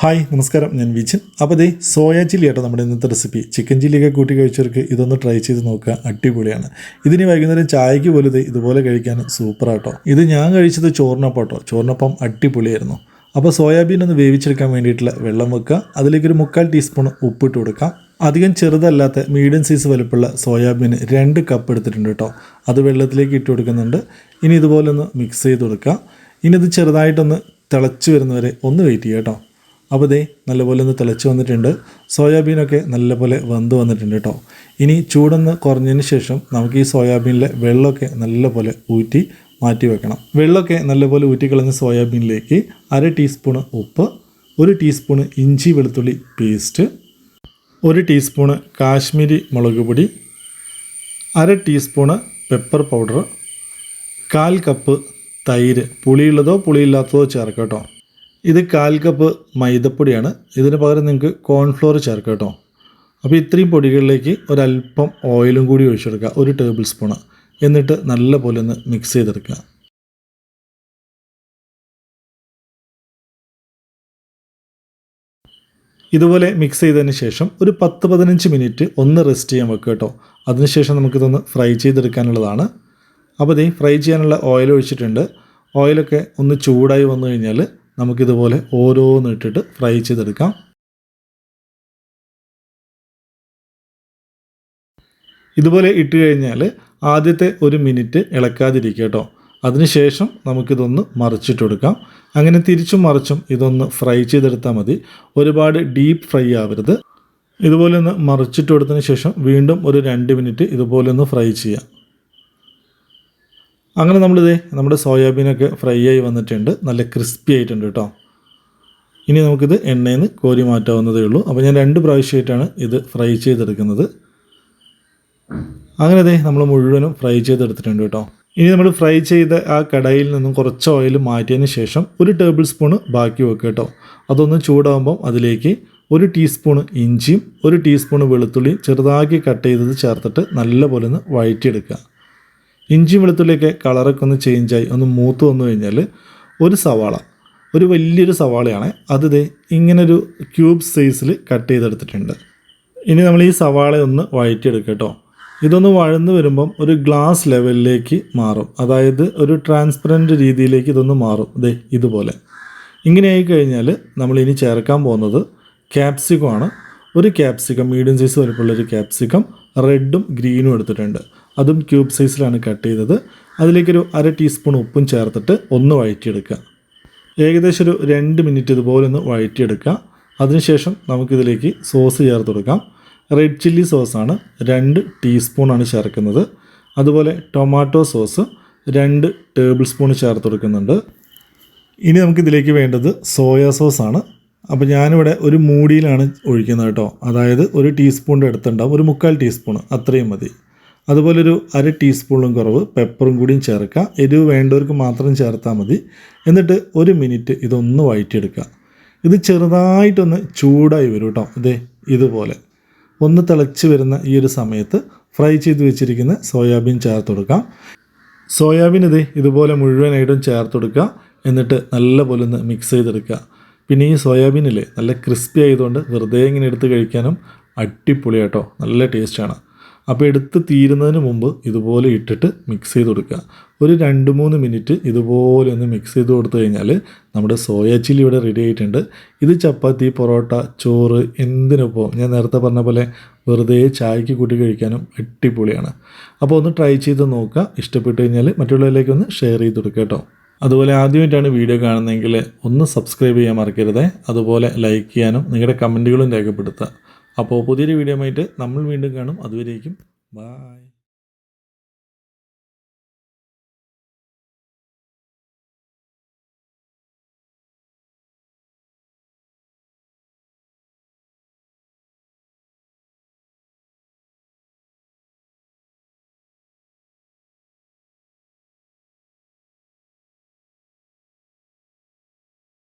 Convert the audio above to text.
Hi നമസ്കാരം. ഞാൻ വിജിൻ. അപ്പോൾ ദേ സോയ ചില്ലി ആട്ടോ നമ്മുടെ ഇന്നത്തെ റെസിപ്പി. ചിക്കൻ ചില്ലിയൊക്കെ കൂട്ടി കഴിച്ചവർക്ക് ഇതൊന്ന് ട്രൈ ചെയ്ത് നോക്കുക. അടിപൊളിയാണ്. ഇതിന് വൈകുന്നേരം ചായക്ക് പോലും ഇതുപോലെ കഴിക്കാൻ സൂപ്പറാട്ടോ ഇത് ഞാൻ കഴിച്ചത് ചോറിനൊപ്പം കേട്ടോ. ചോറിനൊപ്പം അടിപൊളിയായിരുന്നു. അപ്പോൾ സോയാബീൻ ഒന്ന് വേവിച്ചെടുക്കാൻ വേണ്ടിയിട്ടുള്ള വെള്ളം വെക്കുക. അതിലേക്ക് അതിലേക്കൊരു മുക്കാൽ ടീസ്പൂൺ ഉപ്പിട്ട് കൊടുക്കാം അധികം ചെറുതല്ലാത്ത മീഡിയം സൈസ് വലുപ്പമുള്ള സോയാബീൻ രണ്ട് കപ്പ് എടുത്തിട്ടുണ്ട് കേട്ടോ. അത് വെള്ളത്തിലേക്ക് ഇട്ട് കൊടുക്കുന്നുണ്ട്. ഇനി ഇതുപോലെ ഒന്ന് മിക്സ് ചെയ്ത് കൊടുക്കുക. ഇനി ഇത് ചെറുതായിട്ടൊന്ന് തിളച്ച് വരുന്നവരെ ഒന്ന് വെയിറ്റ് ചെയ്യുക കേട്ടോ. അപ്പോൾ ദേ നല്ലപോലെ ഒന്ന് തിളച്ച് വന്നിട്ടുണ്ട്. സോയാബീനൊക്കെ നല്ലപോലെ വെന്ത് വന്നിട്ടുണ്ട് കേട്ടോ. ഇനി ചൂടൊന്ന് കുറഞ്ഞതിന് ശേഷം നമുക്ക് ഈ സോയാബീനിലെ വെള്ളമൊക്കെ നല്ലപോലെ ഊറ്റി മാറ്റി വെക്കണം. വെള്ളമൊക്കെ നല്ലപോലെ ഊറ്റിക്കളഞ്ഞ സോയാബീനിലേക്ക് അര ടീസ്പൂണ് ഉപ്പ് ഒരു ടീസ്പൂണ് ഇഞ്ചി വെളുത്തുള്ളി പേസ്റ്റ് ഒരു ടീസ്പൂണ് കാശ്മീരി മുളക് പൊടി അര ടീസ്പൂണ് പെപ്പർ പൗഡർ കാൽ കപ്പ് തൈര്. പുളിയുള്ളതോ പുളിയില്ലാത്തതോ ചേർക്കാം കേട്ടോ. ഇത് കാൽ കപ്പ് മൈദപ്പൊടിയാണ്. ഇതിന് പകരം നിങ്ങൾക്ക് കോൺഫ്ലോർ ചേർക്കാം കേട്ടോ. അപ്പോൾ ഇത്രയും പൊടികളിലേക്ക് ഒരല്പം ഓയിലും കൂടി ഒഴിച്ചെടുക്കുക. ഒരു ടേബിൾ സ്പൂണ് എന്നിട്ട് നല്ല പോലെ ഒന്ന് മിക്സ് ചെയ്തെടുക്കുക. ഇതുപോലെ മിക്സ് ചെയ്തതിന് ശേഷം ഒരു പത്ത് പതിനഞ്ച് മിനിറ്റ് ഒന്ന് റെസ്റ്റ് ചെയ്യാൻ വെക്കുക കേട്ടോ. അതിനുശേഷം നമുക്കിതൊന്ന് ഫ്രൈ ചെയ്തെടുക്കാനുള്ളതാണ്. അപ്പോൾ ഇതേ ഫ്രൈ ചെയ്യാനുള്ള ഓയിൽ ഒഴിച്ചിട്ടുണ്ട്. ഓയിലൊക്കെ ഒന്ന് ചൂടായി വന്നു കഴിഞ്ഞാൽ നമുക്കിതുപോലെ ഓരോന്ന് ഇട്ടിട്ട് ഫ്രൈ ചെയ്തെടുക്കാം. ഇതുപോലെ ഇട്ട് കഴിഞ്ഞാൽ ആദ്യത്തെ ഒരു മിനിറ്റ് ഇളക്കാതിരിക്കുക കേട്ടോ. അതിനുശേഷം നമുക്കിതൊന്ന് മറിച്ചിട്ടെടുക്കാം അങ്ങനെ തിരിച്ചും മറിച്ചും ഇതൊന്ന് ഫ്രൈ ചെയ്തെടുത്താൽ മതി. ഒരുപാട് ഡീപ്പ് ഫ്രൈ ആവരുത്. ഇതുപോലെ ഒന്ന് മറിച്ചിട്ട് കൊടുത്തതിന് ശേഷം വീണ്ടും ഒരു രണ്ട് മിനിറ്റ് ഇതുപോലെ ഒന്ന് ഫ്രൈ ചെയ്യാം അങ്ങനെ നമ്മളിത് നമ്മുടെ സോയാബീനൊക്കെ ഫ്രൈ ആയി വന്നിട്ടുണ്ട്. നല്ല ക്രിസ്പി ആയിട്ടുണ്ട് കേട്ടോ. ഇനി നമുക്കിത് എണ്ണയിൽ നിന്ന് കോരി മാറ്റാവുന്നതേ ഉള്ളൂ. അപ്പോൾ ഞാൻ രണ്ട് പ്രാവശ്യമായിട്ടാണ് ഇത് ഫ്രൈ ചെയ്തെടുക്കുന്നത്. അങ്ങനെ അതെ നമ്മൾ മുഴുവനും ഫ്രൈ ചെയ്തെടുത്തിട്ടുണ്ട് കേട്ടോ. ഇനി നമ്മൾ ഫ്രൈ ചെയ്ത ആ കടയിൽ നിന്നും കുറച്ച് ഓയിൽ മാറ്റിയതിന് ശേഷം ഒരു ടേബിൾ സ്പൂണ് ബാക്കി വെക്കുക കേട്ടോ. അതൊന്ന് ചൂടാകുമ്പം അതിലേക്ക് ഒരു ടീസ്പൂണ് ഇഞ്ചിയും ഒരു ടീസ്പൂണ് വെളുത്തുള്ളിയും ചെറുതാക്കി കട്ട് ചെയ്തത് ചേർത്തിട്ട് നല്ലപോലെ ഒന്ന് വഴറ്റിയെടുക്കുക. ഇഞ്ചി വെളുത്തുള്ളിയൊക്കെ കളറൊക്കെ ഒന്ന് ചേഞ്ചായി ഒന്ന് മൂത്ത് വന്നു കഴിഞ്ഞാൽ ഒരു സവാള ഒരു വലിയൊരു സവാളയാണ്. അത് ദേ ഇങ്ങനൊരു ക്യൂബ് സൈസിൽ കട്ട് ചെയ്തെടുത്തിട്ടുണ്ട്. ഇനി നമ്മൾ ഈ സവാള ഒന്ന് വഴറ്റിയെടുക്കുക കേട്ടോ ഇതൊന്ന് വഴന്ന് വരുമ്പം ഒരു ഗ്ലാസ് ലെവലിലേക്ക് മാറും. അതായത് ഒരു ട്രാൻസ്പെറന്റ് രീതിയിലേക്ക് ഇതൊന്ന് മാറും. ദേ ഇതുപോലെ. ഇങ്ങനെ ആയിക്കഴിഞ്ഞാൽ നമ്മൾ ഇനി ചേർക്കാൻ പോകുന്നത് ക്യാപ്സിക്കം ആണ്. ഒരു ക്യാപ്സിക്കം മീഡിയം സൈസ് വലുപ്പമുള്ള വലുപ്പമുള്ളൊരു ക്യാപ്സിക്കം റെഡും ഗ്രീനും എടുത്തിട്ടുണ്ട്. അതും ക്യൂബ് സൈസിലാണ് കട്ട് ചെയ്തത്. അതിലേക്കൊരു അര ടീസ്പൂൺ ഉപ്പും ചേർത്തിട്ട് ഒന്ന് വഴറ്റിയെടുക്കുക. ഏകദേശം ഒരു രണ്ട് മിനിറ്റ് ഇതുപോലെ ഒന്ന് വഴറ്റിയെടുക്കുക. അതിനുശേഷം നമുക്കിതിലേക്ക് സോസ് ചേർത്ത് കൊടുക്കാം. റെഡ് ചില്ലി സോസാണ് രണ്ട് ടീസ്പൂണാണ് ചേർക്കുന്നത്. അതുപോലെ ടൊമാറ്റോ സോസ് രണ്ട് ടേബിൾ സ്പൂൺ ചേർത്ത് കൊടുക്കുന്നുണ്ട്. ഇനി നമുക്കിതിലേക്ക് വേണ്ടത് സോയാ സോസാണ്. അപ്പോൾ ഞാനിവിടെ ഒരു മൂടിയിലാണ് ഒഴിക്കുന്നത് കേട്ടോ. അതായത് ഒരു ടീസ്പൂണിന്റെ അടുത്തുണ്ടാവും. ഒരു മുക്കാൽ ടീസ്പൂൺ അത്രയും മതി. അതുപോലെ ഒരു അര ടീസ്പൂണും കുറവ് പെപ്പറും കൂടിയും ചേർക്കുക. എരിവ് വേണ്ടവർക്ക് മാത്രം ചേർത്താൽ മതി. എന്നിട്ട് ഒരു മിനിറ്റ് ഇതൊന്ന് വഴറ്റിയെടുക്കുക ഇത് ചെറുതായിട്ടൊന്ന് ചൂടായി വരും കേട്ടോ. ഇതേ ഇതുപോലെ. ഒന്ന് തിളച്ച് വരുന്ന ഈ ഒരു സമയത്ത് ഫ്രൈ ചെയ്ത് വെച്ചിരിക്കുന്ന സോയാബീൻ ചേർത്ത് കൊടുക്കാം. സോയാബീൻ ഇത് ഇതുപോലെ മുഴുവനായിട്ടും ചേർത്ത് കൊടുക്കുക. എന്നിട്ട് നല്ല പോലെ ഒന്ന് മിക്സ് ചെയ്തെടുക്കുക. പിന്നെ ഈ സോയാബീനില്ലേ നല്ല ക്രിസ്പി ആയതുകൊണ്ട് വെറുതെ ഇങ്ങനെ എടുത്ത് കഴിക്കാനും അടിപൊളിയാട്ടോ നല്ല ടേസ്റ്റാണ് അപ്പോൾ എടുത്ത് തീരുന്നതിന് മുമ്പ് ഇതുപോലെ ഇട്ടിട്ട് മിക്സ് ചെയ്ത് കൊടുക്കുക. ഒരു രണ്ട് മൂന്ന് മിനിറ്റ് ഇതുപോലെ ഒന്ന് മിക്സ് ചെയ്ത് കൊടുത്തു കഴിഞ്ഞാൽ നമ്മുടെ സോയ ചില്ലി ഇവിടെ റെഡി ആയിട്ടുണ്ട്. ഇത് ചപ്പാത്തി പൊറോട്ട ചോറ് എന്തിനൊപ്പം? ഞാൻ നേരത്തെ പറഞ്ഞ പോലെ വെറുതെ ചായക്ക് കൂട്ടി കഴിക്കാനും അടിപൊളിയാണ്. അപ്പോൾ ഒന്ന് ട്രൈ ചെയ്ത് നോക്കുക. ഇഷ്ടപ്പെട്ടു കഴിഞ്ഞാൽ മറ്റുള്ളവരിലേക്ക് ഒന്ന് ഷെയർ ചെയ്ത് കൊടുക്കുക കേട്ടോ. അതുപോലെ ആദ്യമായിട്ടാണ് വീഡിയോ കാണുന്നതെങ്കിൽ ഒന്ന് സബ്സ്ക്രൈബ് ചെയ്യാൻ മറക്കരുത്. അതുപോലെ ലൈക്ക് ചെയ്യാനും നിങ്ങളുടെ കമന്റുകളും രേഖപ്പെടുത്തുക. അപ്പോൾ പുതിയൊരു വീഡിയോ ആയിട്ട് നമ്മൾ വീണ്ടും കാണും. അതുവരേക്കും. ബായ്